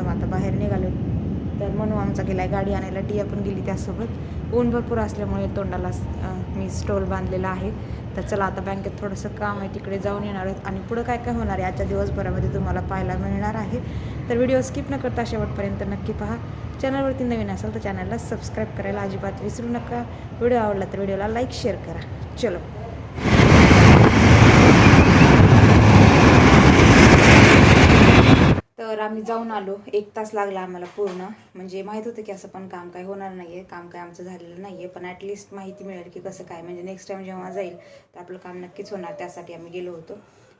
घरात मग आता बाहेर निघालो. तर म्हणून आमचा गेला आहे गाडी आणायला टी पण गेली त्यासोबत. ऊन भरपूर असल्यामुळे तोंडाला मी स्टोल बांधलेला आहे. तर चला आता बँकेत थोडंसं काम आहे तिकडे जाऊन येणार आहेत. आणि पुढं काय काय होणार आहे आजच्या दिवसभरामध्ये तुम्हाला पाहायला मिळणार आहे. तर व्हिडिओ स्किप न करता शेवटपर्यंत नक्की पहा. चॅनलवरती नवीन असाल तर चॅनलला सबस्क्राईब करायला अजिबात विसरू नका. व्हिडिओ आवडला तर व्हिडिओला लाईक शेअर करा. चलो. तर आम्ही जाऊन आलो. एक तास लागला आम्हाला पूर्ण. म्हणजे माहीत होतं की असं पण काम काय होणार नाही आहे काम काय आमचं झालेलं नाही आहे पण ॲटलिस्ट माहिती मिळेल की कसं काय. म्हणजे नेक्स्ट टाईम जेव्हा जाईल तर आपलं काम नक्कीच होणार. त्यासाठी आम्ही गेलो होतो.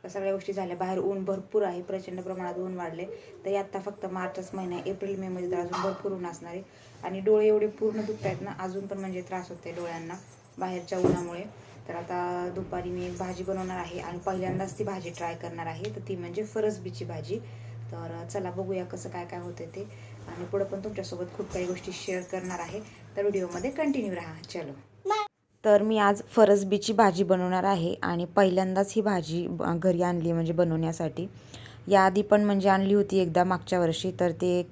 तर सगळ्या गोष्टी झाल्या. बाहेर ऊन भरपूर आहे. प्रचंड प्रमाणात ऊन वाढले. तर आत्ता फक्त मार्चच महिना एप्रिल मेमध्ये तर अजून भरपूर ऊन असणार आहे. आणि डोळे एवढे पूर्ण दुखत आहेत ना अजून पण म्हणजे त्रास होत आहे डोळ्यांना बाहेरच्या उन्हामुळे. तर आता दुपारी मी एक भाजी बनवणार आहे. आणि पहिल्यांदाच ती भाजी ट्राय करणार आहे. तर ती म्हणजे फरसबीची भाजी. तर चला बघूया कसं काय काय होतं ते. आणि पुढं पण तुमच्यासोबत खूप काही गोष्टी शेअर करणार आहे. तर व्हिडिओमध्ये कंटिन्यू राहा. चलो. तर मी आज फरसबीची भाजी बनवणार आहे आणि पहिल्यांदाच ही भाजी घरी आणली म्हणजे बनवण्यासाठी. याआधी पण म्हणजे आणली होती एकदा मागच्या वर्षी तर ते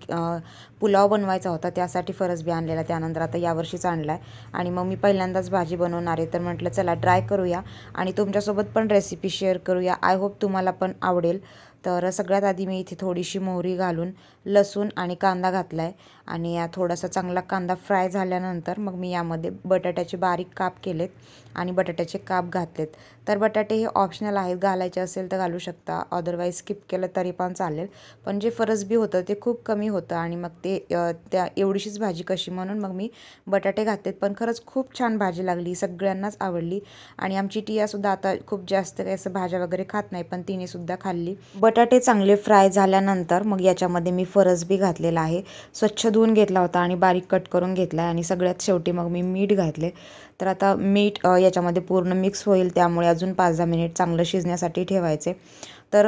पुलाव बनवायचा होता त्यासाठी फरसबी आणलेला त्यानंतर आता यावर्षीच आणला आहे आणि मग मी पहिल्यांदाच भाजी बनवणार आहे तर म्हटलं चला ट्राय करूया. आणि तुमच्यासोबत पण रेसिपी शेअर करूया. आय होप तुम्हाला पण आवडेल. तर सगळ्यात आधी मी इथे थोडीशी मोहरी घालून लसूण आणि कांदा घातला आहे आणि या थोडासा चांगला कांदा फ्राय झाल्यानंतर मग मी यामध्ये बटाट्याचे बारीक काप केलेत आणि बटाट्याचे काप घातलेत. तर बटाटे हे ऑप्शनल आहेत घालायचे असेल तर घालू शकता. अदरवाईज स्किप केलं तरी पण चालेल. पण जे फरसबी होतं ते खूप कमी होतं आणि मग ते त्या एवढीशीच भाजी कशी म्हणून मग मी बटाटे घातलेत. पण खरंच खूप छान भाजी लागली सगळ्यांनाच आवडली. आणि आमची टियासुद्धा आता खूप जास्त काही असं भाज्या वगैरे खात नाही पण तिने सुद्धा खाल्ली. बटाटे चांगले फ्राय झाल्यानंतर मग याच्यामध्ये मी फरसबी घातलेला आहे. स्वच्छ धुवून घेतला होता आणि बारीक कट करून घेतला आहे आणि सगळ्यात शेवटी मग मी मीठ घातले. तर आता मीठ याच्यामध्ये पूर्ण मिक्स होईल त्यामुळे अजून पाच दहा मिनिट चांगलं शिजण्यासाठी ठेवायचे. तर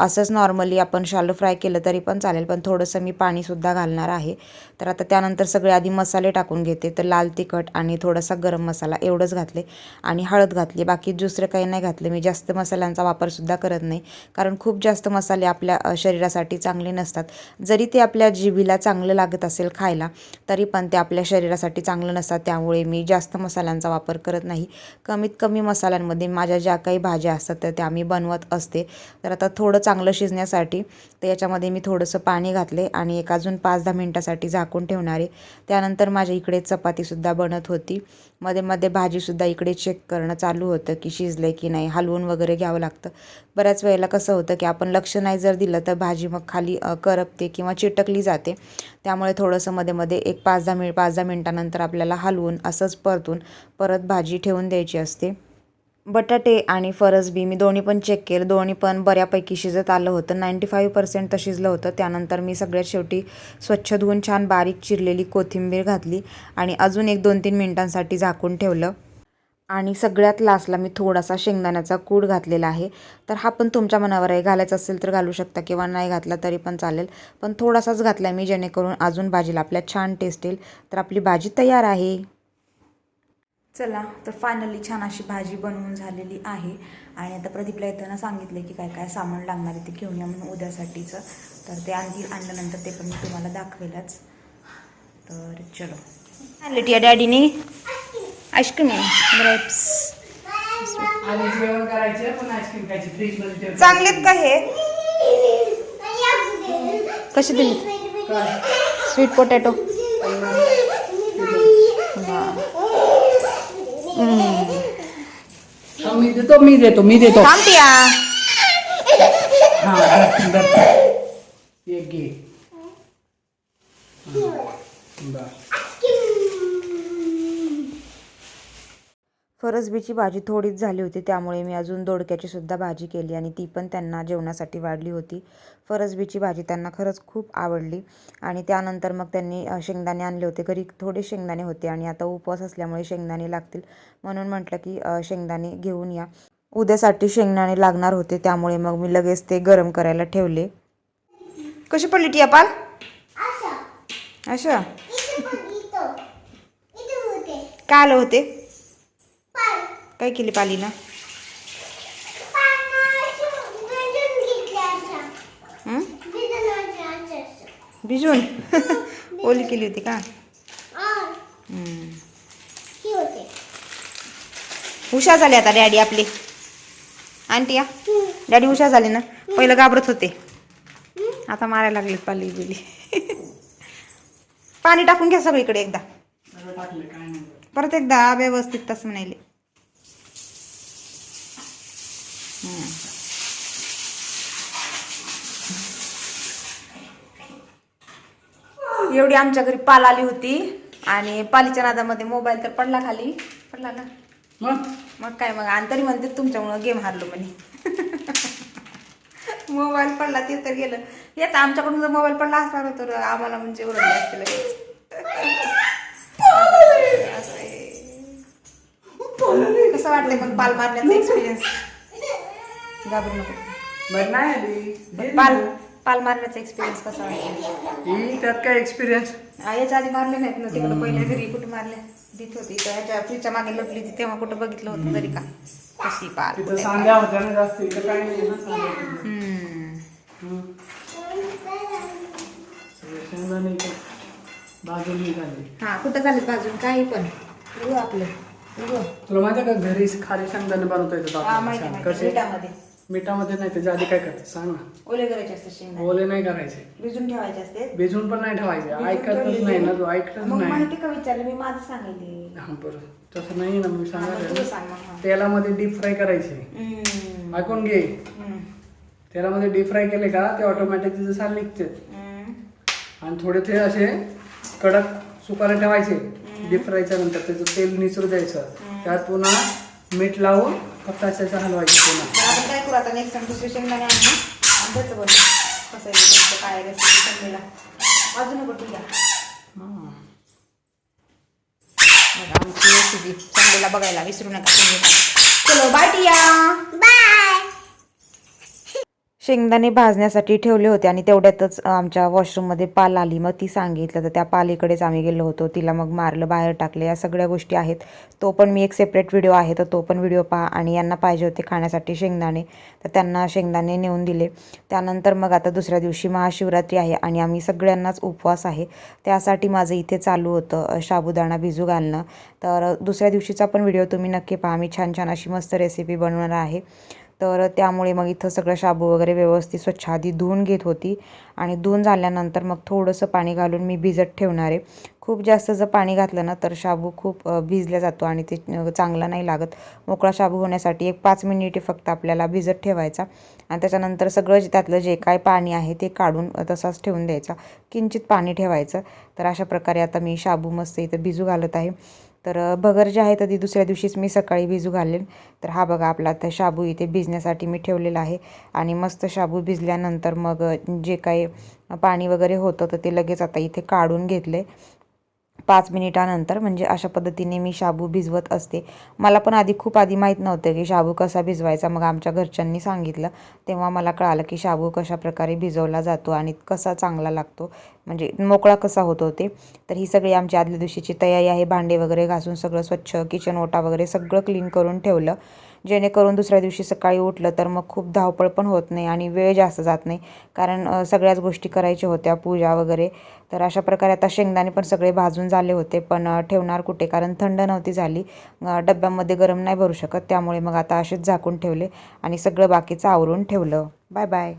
असंच नॉर्मली आपण शालो फ्राय केलं तरी पण चालेल पण थोडंसं मी पाणीसुद्धा घालणार आहे. तर आता त्यानंतर सगळे आधी मसाले टाकून घेते तर लाल तिखट आणि थोडासा गरम मसाला एवढंच घातले आणि हळद घातली. बाकी दुसरं काही नाही घातलं. मी जास्त मसाल्यांचा वापरसुद्धा करत नाही कारण खूप जास्त मसाले आपल्या शरीरासाठी चांगले नसतात. जरी ते आपल्या जिभीला चांगलं लागत असेल खायला तरी पण ते आपल्या शरीरासाठी चांगलं नसतात. त्यामुळे मी जास्त मसाल्यांचा वापर करत नाही. कमीत कमी मसाल्यांमध्ये माझ्या ज्या काही भाज्या असतात तर त्या मी बनवत असते. तर आता थोडं चांगलं शिजण्यासाठी तर याच्यामध्ये मी थोडंसं पाणी घातले आणि एक अजून पाच दहा मिनटासाठी झाकून ठेवणारे. त्यानंतर माझ्या इकडे चपातीसुद्धा बनत होती. मध्ये मध्ये भाजीसुद्धा इकडे चेक करणं चालू होतं की शिजले की नाही हलवून वगैरे घ्यावं लागतं. बऱ्याच वेळेला कसं होतं की आपण लक्ष नाही जर दिलं तर भाजी मग खाली करपते किंवा चिटकली जाते. त्यामुळे थोडंसं मध्ये मध्ये एक पाच दहा मिनिट पाच दहा मिनटानंतर आपल्याला हलवून असंच परतून परत भाजी ठेवून द्यायची असते. बटाटे आणि फरसबी मी दोन्ही पण चेक केलं. दोन्ही पण बऱ्यापैकी शिजत आलं होतं. नाईंटी फाईव्ह पर्सेंट तर शिजलं होतं. त्यानंतर मी सगळ्यात शेवटी स्वच्छ धुवून छान बारीक चिरलेली कोथिंबीर घातली आणि अजून एक दोन तीन मिनटांसाठी झाकून ठेवलं. आणि सगळ्यात लास्टला मी थोडासा शेंगदाण्याचा कूड घातलेला आहे. तर हा पण तुमच्या मनावर आहे. घालायचा असेल तर घालू शकता किंवा नाही घातला तरी पण चालेल. पण थोडासाच घातला मी जेणेकरून अजून भाजीला आपल्या छान टेस्ट येईल. तर आपली भाजी तयार आहे. चला तर फायनली छान अशी भाजी बनवून झालेली आहे. आणि आता प्रदीपला येताना सांगितलं की काय काय सामान लागणार आहे ते घेऊन या म्हणून उद्यासाठीचं. तर ते आणतील आणल्यानंतर ते पण मी तुम्हाला दाखवेलच. तर चलो. आणले टिया डॅडीने आईस्क्रीम ग्रेप्स आणि जेवण करायचं पण आईस्क्रीम खायची फ्रीजमध्ये ठेवायची. चांगलेत का हे? कसे दिले? काय? स्वीट पोटॅटो हा, मी देतो मी देतो मी देतो थांब टिया हा धर, धर. एक घे हा, बरं. फरसबीची भाजी थोडीच झाली होती त्यामुळे मी अजून दोडक्याची सुद्धा भाजी केली आणि ती पण त्यांना जेवणासाठी वाढली होती. फरसबीची भाजी त्यांना खरंच खूप आवडली आणि त्यानंतर मग त्यांनी शेंगदाणे आणले होते. घरी थोडे शेंगदाणे होते आणि आता उपवास असल्यामुळे शेंगदाणे लागतील. म्हणून म्हटलं की शेंगदाणे घेऊन या. उद्यासाठी शेंगदाणे लागणार होते त्यामुळे मग मी लगेच ते गरम करायला ठेवले. कशी पडली टिया पाल अशा. काय आलं होते? काय केली पालीनं? भिजून ओली केली होती का? हुशार झाले आता डॅडी आपले. आंटी या. डॅडी हुशार झाले ना? पहिलं घाबरत होते. आता मारायला लागले पाली बिली. पाणी टाकून घ्या सगळीकडे एकदा. परत एकदा व्यवस्थित तसं म्हणाले एवढी आमच्या घरी पाल आली होती आणि पालीच्या नादामध्ये मोबाईल तर पडला खाली. पडला ना? मग? मग काय मग? आणि तरी म्हणते तुमच्यामुळं गेम हारलो म्हणे. मोबाईल पडला ते तर गेलं. हेच आमच्याकडून जर मोबाईल पडला असणार तर आम्हाला म्हणजे ओरडले असते लगेच. कसं वाटतंय मग पाल मारण्याचा एक्सपिरियन्स घाबरू नको. बरं नाही आली. गेली. पाल पाल मारण्याचा एक्सपिरियन्स कसा ही त्यात काय एक्सपिरियन्स याच्या आधी मारले नाहीत ना तिकडं पहिल्या घरी कुठे मारले? तिथे होती तर ह्याच्या फ्रीजच्या मागे लपली होती तेव्हा कुठं बघितलं होतं तरी का? कशी पाल तिथं कुठे सांग्या होत्या ना जास्त इथं काय नाही ना सांग्या तिथं. हम्म. हम्म. सगळे शेंगदाणे इथं बाजूला झाले. हा कुठं झाले बाजून? काही पण. उगं आपलं. उगं. तुला माहिती आहे का घरी खाली शेंगदाणे बनवता येतात हा आपल्याला? माहिती छान. माहिती. कसे? मिठामध्ये मिठामध्ये नाही त्याच्या आधी काय करते सांग ना. ओले करायचे असते शेंगदाणे. ओले नाही करायचे. भिजून ठेवायचे असते भिजून पण नाही ठेवायचे. भिजून ऐकतच ठेवलेले. नाही ना तू ऐकतच मग नाही. माहिती का विचारलं? मी माझं सांगितले. हा बरं. तसं नाही ना मी सांगायचं सांग मग, हा. तेलामध्ये डीप फ्राय करायचे. हम्म. ऐकून घे. हम्म. तेलामध्ये डीप फ्राय केले का ते ऑटोमॅटिक तिचे साल निघते. हम्म. आणि थोडे ते असे कडक सुकायला ठेवायचे. डीप फ्रायच्या नंतर त्याचं तेल निचरू द्यायचं. त्यात पुन्हा मीठ लावून फक्त अशा हलवायचे पुन्हा. तर आपण काय करू आता नेक्स्ट टाइम दुसरे शेंगदाणे आणू आणि त्याचं बनवू कसं आहे तुमचं काय रेसिपी संडेला वाजू नको ठीक आहे हा. बघा आमची रेसिपी संडेला बघायला विसरू नका. चलो बाय टिया. शेंगदाणे भाजण्यासाठी ठेवले होते आणि तेवढ्यातच आमच्या वॉशरूममध्ये पाल आली. मग ती सांगितलं तर त्या पालीकडेच आम्ही गेलो होतो. तिला मग मारलं बाहेर टाकलं. या सगळ्या गोष्टी आहेत. तो पण मी एक सेपरेट व्हिडिओ आहे तर तो पण व्हिडिओ पहा. आणि यांना पाहिजे होते खाण्यासाठी शेंगदाणे. तर त्यांना शेंगदाणे नेऊन दिले. त्यानंतर मग आता दुसऱ्या दिवशी महाशिवरात्री आहे आणि आम्ही सगळ्यांनाच उपवास आहे. त्यासाठी माझं इथे चालू होतं साबुदाणा भिजू घालणं. तर दुसऱ्या दिवशीचा पण व्हिडिओ तुम्ही नक्की पहा. मी छान छान अशी मस्त रेसिपी बनवणार आहे. तर त्यामुळे मग इथं सगळं शाबू वगैरे व्यवस्थित स्वच्छ आधी धुवून घेत होती. आणि धुवून झाल्यानंतर मग थोडंसं पाणी घालून मी भिजत ठेवणार आहे. खूप जास्त जर पाणी घातलं ना तर शाबू खूप भिजल्या भिजला जातो आणि ते चांगला नाही लागत. मोकळा शाबू होण्यासाठी एक पाच मिनिटे फक्त आपल्याला भिजत ठेवायचा. आणि त्याच्यानंतर सगळं जे त्यातलं जे काय पाणी आहे ते काढून तसाच ठेवून द्यायचा. किंचित पाणी ठेवायचं. तर अशा प्रकारे आता मी शाबू मस्त इथं भिजू घालत आहे. तर भगर जे आहे तर ती दुसऱ्या दिवशीच मी सकाळी भिजू घालेन. तर हा बघा आपला आता शाबू इथे भिजण्यासाठी मी ठेवलेला आहे. आणि मस्त शाबू भिजल्यानंतर मग जे काही पाणी वगैरे होतं तर ते लगेच आता इथे काढून घेतले. पाच मिनिटानंतर म्हणजे अशा पद्धतीने मी शाबू भिजवत असते. मला पण आधी खूप आधी माहीत नव्हतं की शाबू कसा भिजवायचा. मग आमच्या घरच्यांनी सांगितलं. तेव्हा मला कळालं की शाबू कशा प्रकारे भिजवला जातो आणि कसा चांगला लागतो. म्हणजे मोकळा कसा होतो ते तर ही सगळी आमची आदल्या दिवशीची तयारी आहे. भांडे वगैरे घासून सगळं स्वच्छ किचन ओटा वगैरे सगळं क्लीन करून ठेवलं. जेणेकरून दुसऱ्या दिवशी सकाळी उठलं तर मग खूप धावपळ पण होत नाही आणि वेळ जास्त जात नाही. कारण सगळ्याच गोष्टी करायच्या होत्या पूजा वगैरे. तर अशा प्रकारे आता शेंगदाणे पण सगळे भाजून झाले होते पण ठेवणार कुठे? कारण थंड नव्हती झाली. डब्यामध्ये गरम नाही भरू शकत. त्यामुळे मग आता असेच झाकून ठेवले आणि सगळं बाकीचं आवरून ठेवलं. Bye bye.